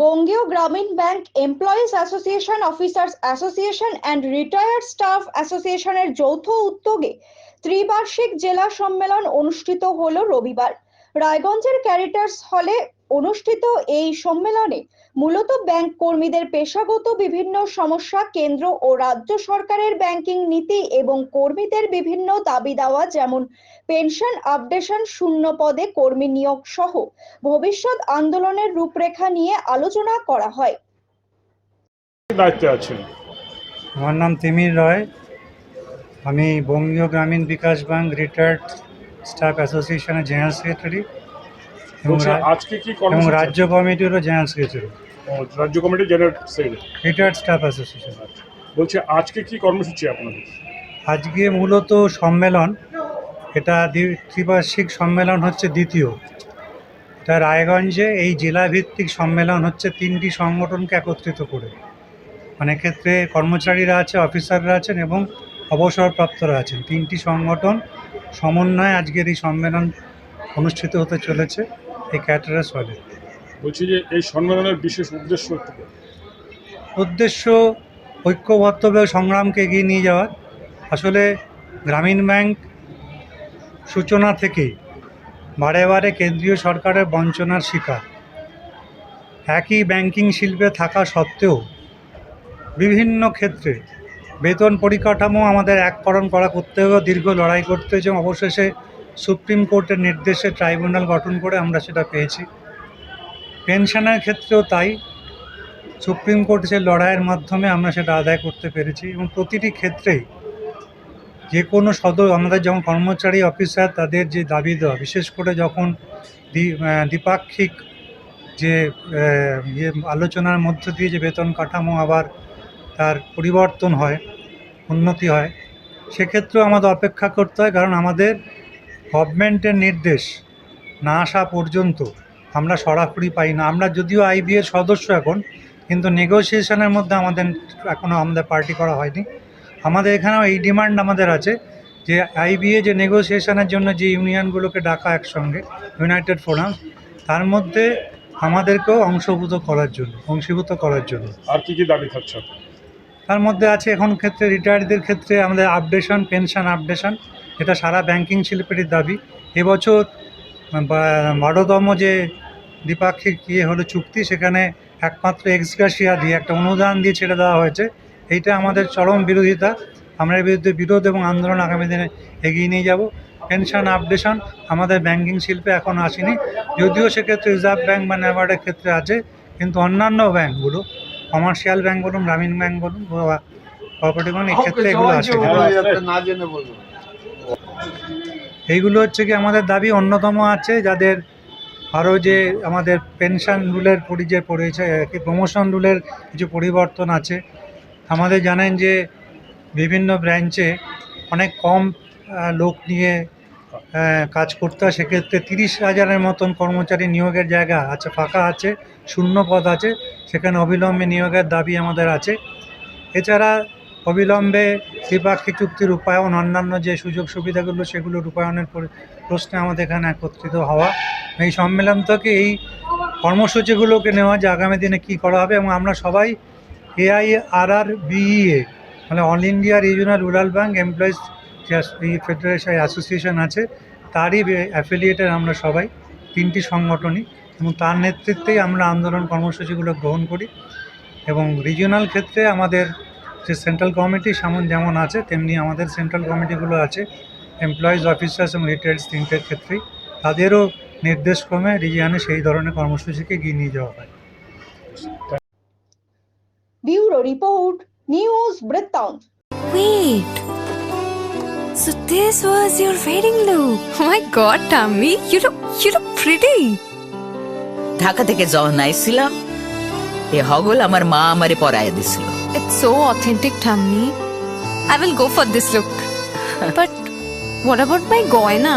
Bangiya Gramin bank employees association, officers association and retired staff অ্যাসোসিয়েশনের যৌথ উদ্যোগে ত্রিবার্ষিক জেলা সম্মেলন অনুষ্ঠিত হল রবিবার। রায়গঞ্জের ক্যারিটার্স হলে অনুষ্ঠিত এই সম্মেলনে মূলত ব্যাংক কর্মীদের পেশাগত বিভিন্ন সমস্যা কেন্দ্র ও রাজ্য সরকারের ব্যাংকিং নীতি এবং কর্মীদের বিভিন্ন দাবি দেওয়া যেমন পেনশন আপডেশন শূন্য পদে কর্মী নিয়োগ সহ ভবিষ্যৎ আন্দোলনের রূপরেখা নিয়ে আলোচনা করা হয়। দায়িত্বে আছেন? আমার নাম তিমির রয়। আমি Bangiya Gramin Bikash bank retired staff অ্যাসোসিয়েশনের জেনারেল সেক্রেটারি এবং আজকে কি এবং রাজ্য কমিটিরও জেনারেল সেক্রেটারি। রাজ্য committee general retired staff association বলছি আজকে কি কর্মসূচি আপনাদের? আজকে মূলত সম্মেলন। এটা ত্রিবার্ষিক সম্মেলন হচ্ছে দ্বিতীয়। এটা রায়গঞ্জে এই জেলাভিত্তিক সম্মেলন হচ্ছে তিনটি সংগঠনকে একত্রিত করে। মানে ক্ষেত্রে কর্মচারীরা আছে অফিসাররা আছেন এবং অবসরপ্রাপ্তরা আছেন। তিনটি সংগঠন সমন্বয়ে আজকের এই সম্মেলন অনুষ্ঠিত হতে চলেছে। এই ক্যাটারাস হলে। বলছি যে এই সম্মেলনের বিশেষ উদ্দেশ্য উদ্দেশ্য ঐক্যবদ্ধভাবে সংগ্রামকে এগিয়ে নিয়ে যাওয়ার। আসলে গ্রামীণ ব্যাংক সূচনা থেকে বারে বারে কেন্দ্রীয় সরকারের বঞ্চনার শিকার। একই ব্যাংকিং শিল্পে থাকা সত্ত্বেও বিভিন্ন ক্ষেত্রে বেতন পরিকাঠামো আমাদের এককরণ করা করতে হবে দীর্ঘ লড়াই করতে হয়েছে অবশেষে সুপ্রিম কোর্টের নির্দেশে ট্রাইব্যুনাল গঠন করে আমরা সেটা পেয়েছি। পেনশনের ক্ষেত্রেও তাই। সুপ্রিম কোর্ট যে লড়াইয়ের মাধ্যমে আমরা সেটা আদায় করতে পেরেছি এবং প্রতিটি ক্ষেত্রেই যে কোনো সদর আমাদের যখন কর্মচারী অফিসার, তাদের যে দাবি দেওয়া, বিশেষ করে যখন দ্বি- দ্বিপাক্ষিক যে ইয়ে আলোচনার মধ্য দিয়ে যে বেতন কাঠামো আবার তার পরিবর্তন হয়, উন্নতি হয়, সেক্ষেত্রেও আমাদের অপেক্ষা করতে হয় কারণ আমাদের গভর্নমেন্টের নির্দেশ না আসা পর্যন্ত আমরা সরাসরি পাই না। আমরা যদিও আইবিএর সদস্য এখন কিন্তু নেগোসিয়েশনের মধ্যে আমাদের এখনও আমাদের পার্টি করা হয়নি। আমাদের এখানেও এই ডিমান্ড আমাদের আছে যে আইবিএ যে নেগোসিয়েশনের জন্য যে ইউনিয়নগুলোকে ডাকা একসঙ্গে ইউনাইটেড ফোরাম তার মধ্যে আমাদেরকেও অংশভূত করার জন্য অংশীভূত করার জন্য। আর কি কি দাবি থাকছে তার মধ্যে আছে এখন ক্ষেত্রে রিটায়ার্ডদের ক্ষেত্রে আমাদের আপডেশন পেনশন আপডেশন এটা সারা ব্যাংকিং শিল্পেরই দাবি। এবছর বারোতম যে দ্বিপাক্ষিক ইয়ে হলো চুক্তি সেখানে একমাত্র এক্সগ্রাসিয়া দিয়ে একটা অনুদান দিয়ে ছেড়ে দেওয়া হয়েছে। এইটা আমাদের চরম বিরোধিতা। আমরা এর বিরুদ্ধে বিরোধ এবং আন্দোলন আগামী দিনে এগিয়ে নিয়ে যাব। পেনশন আপডেশন আমাদের ব্যাংকিং শিল্পে এখন আসেনি। যদিও সেক্ষেত্রে রিজার্ভ ব্যাঙ্ক বা ন্যাবার্ডের ক্ষেত্রে আছে কিন্তু অন্যান্য ব্যাংকগুলো কমার্শিয়াল ব্যাঙ্ক বলুন গ্রামীণ ব্যাংক বলুন বা কোঅপারেটিভ ব্যাংক এই ক্ষেত্রে এগুলো আসে এইগুলো হচ্ছে কি আমাদের দাবি অন্যতম আছে যাদের আরও যে আমাদের পেনশন রুলের পরি যে পড়েছে প্রমোশন রুলের কিছু পরিবর্তন আছে। আমাদের জানেন যে বিভিন্ন ব্রাঞ্চে অনেক কম লোক নিয়ে কাজ করতে হয়। সেক্ষেত্রে তিরিশ হাজারের মতন কর্মচারী নিয়োগের জায়গা আছে, ফাঁকা আছে, শূন্য পদ আছে। সেখানে অবিলম্বে নিয়োগের দাবি আমাদের আছে। এছাড়া অবিলম্বে দ্বিপাক্ষিক চুক্তির রূপায়ণ অন্যান্য যে সুযোগ সুবিধাগুলো সেগুলো রূপায়ণের প্রশ্নে আমাদের এখানে একত্রিত হওয়া। এই সম্মেলন থেকে এই কর্মসূচিগুলোকে নেওয়া যে আগামী দিনে কী করা হবে এবং আমরা সবাই এআই আর আর বিইএ মানে all India regional rural bank employees federation association আছে, তারই অ্যাফিলিয়েটেড আমরা সবাই, তিনটি সংগঠনই এবং তার নেতৃত্বেই আমরা আন্দোলন কর্মসূচিগুলো গ্রহণ করি এবং রিজিওনাল ক্ষেত্রে আমাদের যে সেন্ট্রাল কমিটি সেমন যেমন আছে, তেমনি আমাদের সেন্ট্রাল কমিটিগুলো আছে, এমপ্লয়িজ অফিসার্স এবং রিটায়ার্স তিনটের ক্ষেত্রেই। তাদেরও নির্দেশক্রমে রিজিয়ানে সেই ধরনের কর্মসূচিকে এগিয়ে নিয়ে যাওয়া হয় bureau report news Brittanto Wait. So this was your wedding look. Oh my god, Tammy, you look you look pretty. Dhaka থেকে যখন আইছিলাম এ হগল আমার মা আমারে পরায় দিছিল It's so authentic, Tammy. I will go for this look. but what about my goina?